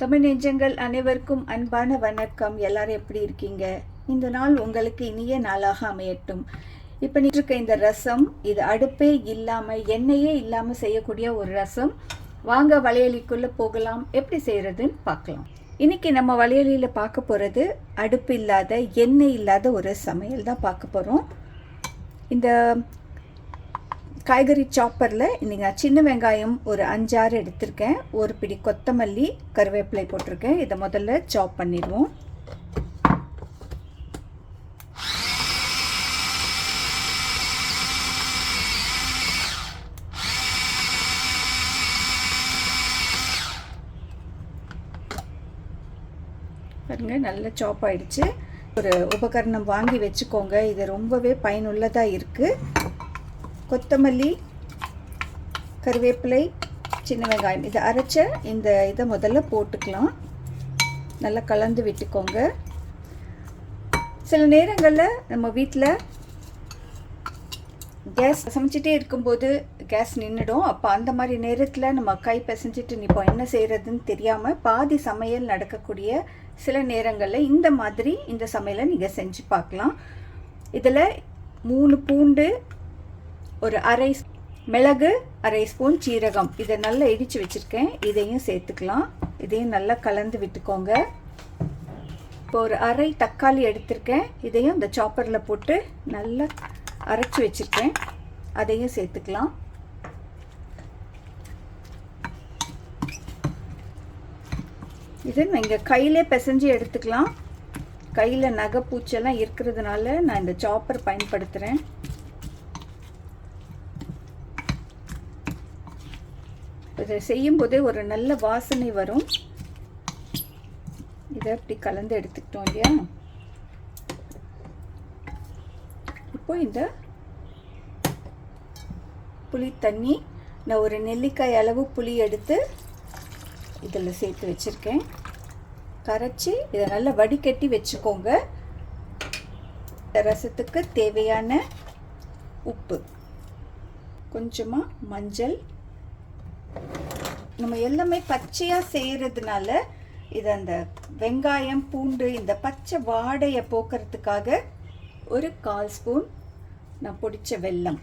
தமிழ் நெஞ்சங்கள் அனைவருக்கும் அன்பான வணக்கம். எல்லாரும் எப்படி இருக்கீங்க? இந்த நாள் உங்களுக்கு இனிய நாளாக அமையட்டும். இப்போ இருக்க இந்த ரசம் இது அடுப்பே இல்லாமல் எண்ணெயே இல்லாமல் செய்யக்கூடிய ஒரு ரசம். வாங்க வளையலிக்குள்ளே போகலாம். எப்படி செய்கிறதுன்னு பார்க்கலாம். இன்னைக்கு நம்ம வளையலியில் பார்க்க போகிறது அடுப்பு இல்லாத எண்ணெய் இல்லாத ஒரு சமையல் தான் பார்க்க போகிறோம் இந்த காய்கறி சாப்பரில் இன்றைக்கி நான் சின்ன வெங்காயம் ஒரு அஞ்சாறு எடுத்திருக்கேன். ஒரு பிடி கொத்தமல்லி கருவேப்பிலை போட்டிருக்கேன். இதை முதல்ல சாப் பண்ணிடுவோம். பாருங்க நல்ல சாப் ஆயிடுச்சு. ஒரு உபகரணம் வாங்கி வச்சுக்கோங்க. இது ரொம்பவே பயனுள்ளதாக இருக்குது கொத்தமல்லி கருவேப்பிலை சின்ன வெங்காயம். இதை அரைச்ச இந்த இதை முதல்ல போட்டுக்கலாம். நல்லா கலந்து விட்டுக்கோங்க. சில நேரங்களில் நம்ம வீட்டில் கேஸ் சமைச்சிட்டே இருக்கும்போது கேஸ் நின்றுடும் அப்போ அந்த மாதிரி நேரத்தில் நம்ம கை பிசைஞ்சிட்டு நிற்போம் என்ன செய்கிறதுன்னு தெரியாமல் பாதி சமையல் நடக்கக்கூடிய சில நேரங்களில் இந்த மாதிரி இந்த சமையலை நீங்கள் செஞ்சு பார்க்கலாம். இதில் மூணு பூண்டு ஒரு அரை மிளகு அரை ஸ்பூன் சீரகம். இதை நல்லா இடித்து வச்சுருக்கேன். இதையும் சேர்த்துக்கலாம். இதையும் நல்லா கலந்து விட்டுக்கோங்க. இப்போ ஒரு அரை தக்காளி எடுத்திருக்கேன். இதையும் இந்த சாப்பரில் போட்டு நல்லா அரைச்சி வச்சுருக்கேன். அதையும் சேர்த்துக்கலாம். இது நீங்கள் கையிலே பிசைஞ்சு எடுத்துக்கலாம். கையில் நகை பூச்செல்லாம் இருக்கிறதுனால நான் இந்த சாப்பர் பயன்படுத்துகிறேன் செய்யும்போதே ஒரு நல்ல வாசனை வரும். இதை அப்படி கலந்து எடுத்துக்கிட்டோம் இல்லையா? இப்போ இந்த புளி தண்ணி நான் ஒரு நெல்லிக்காய் அளவு புளி எடுத்து இதில் சேர்த்து வச்சுருக்கேன். கரைச்சி இதை நல்லா வடிகட்டி வச்சுக்கோங்க. ரசத்துக்கு தேவையான உப்பு கொஞ்சமாக மஞ்சள் நம்ம எல்லாமே பச்சையாக செய்கிறதுனால இது அந்த வெங்காயம் பூண்டு இந்த பச்சை வாடையை போக்குறதுக்காக ஒரு கால் ஸ்பூன் நான் பிடிச்ச வெல்லம்.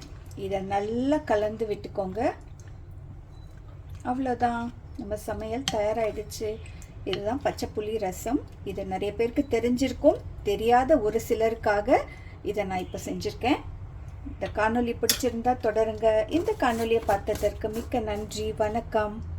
இதை நல்லா கலந்து விட்டுக்கோங்க. அவ்வளோதான். நம்ம சமையல் தயாராகிடுச்சு இதுதான் பச்சை புளி ரசம். இது நிறைய பேருக்கு தெரிஞ்சிருக்கும். தெரியாத ஒரு சிலருக்காக இதை நான் இப்போ செஞ்சுருக்கேன். இந்த காணொலி பிடிச்சிருந்தா தொடருங்க. இந்த காணொலியை பார்த்ததற்கு மிக்க நன்றி. வணக்கம்.